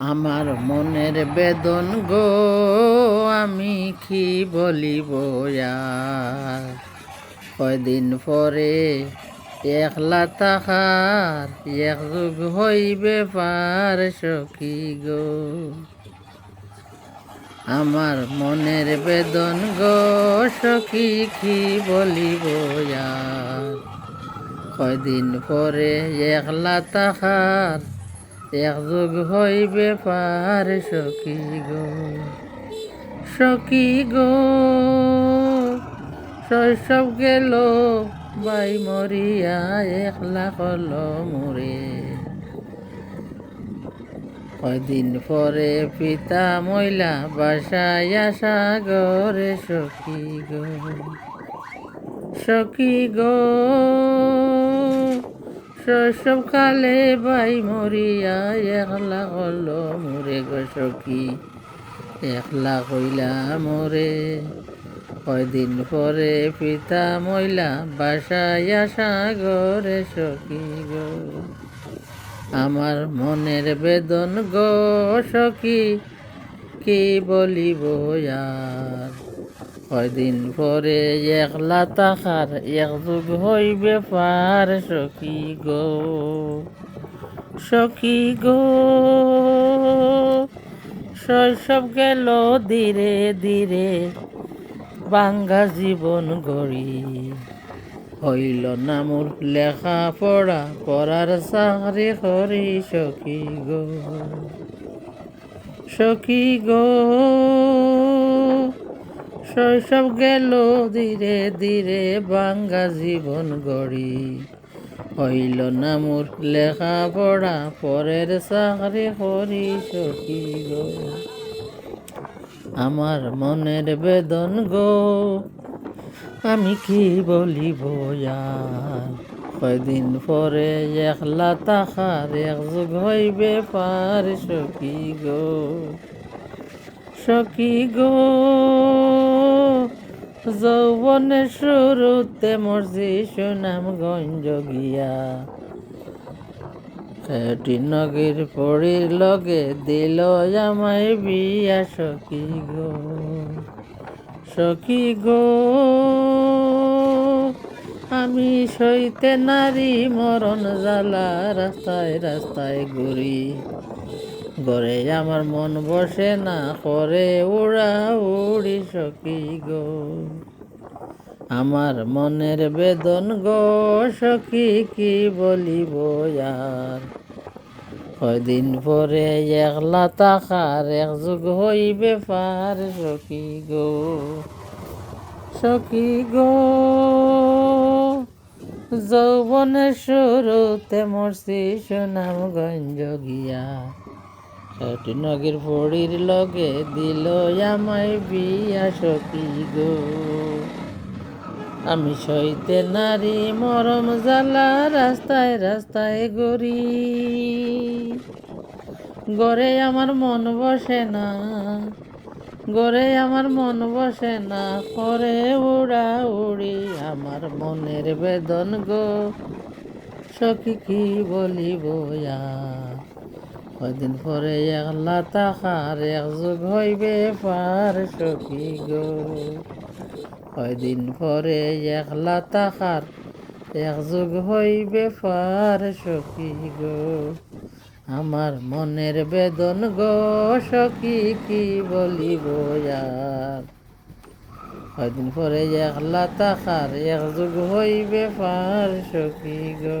আমার মনের বেদন গো, আমি কি বলিব কয়দিন পরে একলা তাহার, এক যুগ হইবে পার সখী গো। আমার মনের বেদন গো, সখী কি বলিব কয়দিন পরে একলা তাহার একযোগ হইবে পার সখী গো সখী গো। শৈশব গেল, বাই মরিয়া, একলা কল মোরে। কয়দিন পরে পিতা মহিলা বাসায় আসা গরে, সখী গো সখী গো। শৈশব কালে বাই মরিয়া, একলা হল মোরে গো সখী। একলা কইলা মোরে কয়দিন পরে পিতা মহিলা বাসায় আসা গরে সখী গো। আমার মনের বেদন গো সখী, কি বলিব আর? কয়দিন পরে একলা তাহার এক যুগ হইবে পার, সখী গো সখী গো। শৈশব গেল ধীরে ধীরে, বাঙ্গা জীবন গড়ি। হইল না মোর লেখা পড়া পড়ার চাকরি করি সখী গো সখী গো। শৈশব গেল ধীরে ধীরে বাঙ্গা জীবন গড়ি। হইল না মোর লেখা পড়া পরের চাকরি করি সখী গো। আমার মনের বেদন গো, আমি কি বলিব কয়দিন পরে একলা তাহার এক যুগ হইবে পার সখী গো। সখী গো, যৌবনের শুরুতে মর্জি সুনাম গঞ্জ গিয়া। খেটি নগীর পড়ির লগে দিল আমায় বিয়া সখী গো সখী গো, আমি সইতে নারী মরণ জ্বালা রাস্তায় রাস্তায় ঘুরি। গড়ে আমার মন বসে না করে উড়া উড়ি সখী গো। আমার মনের বেদন গো, সখী কি বলিব আর? কয়দিন পরে একলা তাকার এক যুগ হইবে পার সখী গো। সখী গো, যৌবনের শুরুতে মরছি সুনামগঞ্জ গিয়া। সেটি নগের ফড়ির লগে দিল আমায় বিয়া সখী গো। আমি সইতে নারী মরম জ্বালা রাস্তায় রাস্তায় গড়ি। গড়ে আমার মন বসে না, গড়ে আমার মন বসে না করে উড়া উড়ি আমার মনের বেদন গো। সখী কি বলিব কদিন পরে একলা তাহার এক যুগ হইবে পার সখী গো। কয়দিন পরে একলা তাহার এক যুগ হইবে পার সখী গো। আমার মনের বেদন গো সখী, কি বলিব আর? কয়দিন পরে একলা তাহার এক যুগ হইবে পার সখী গো।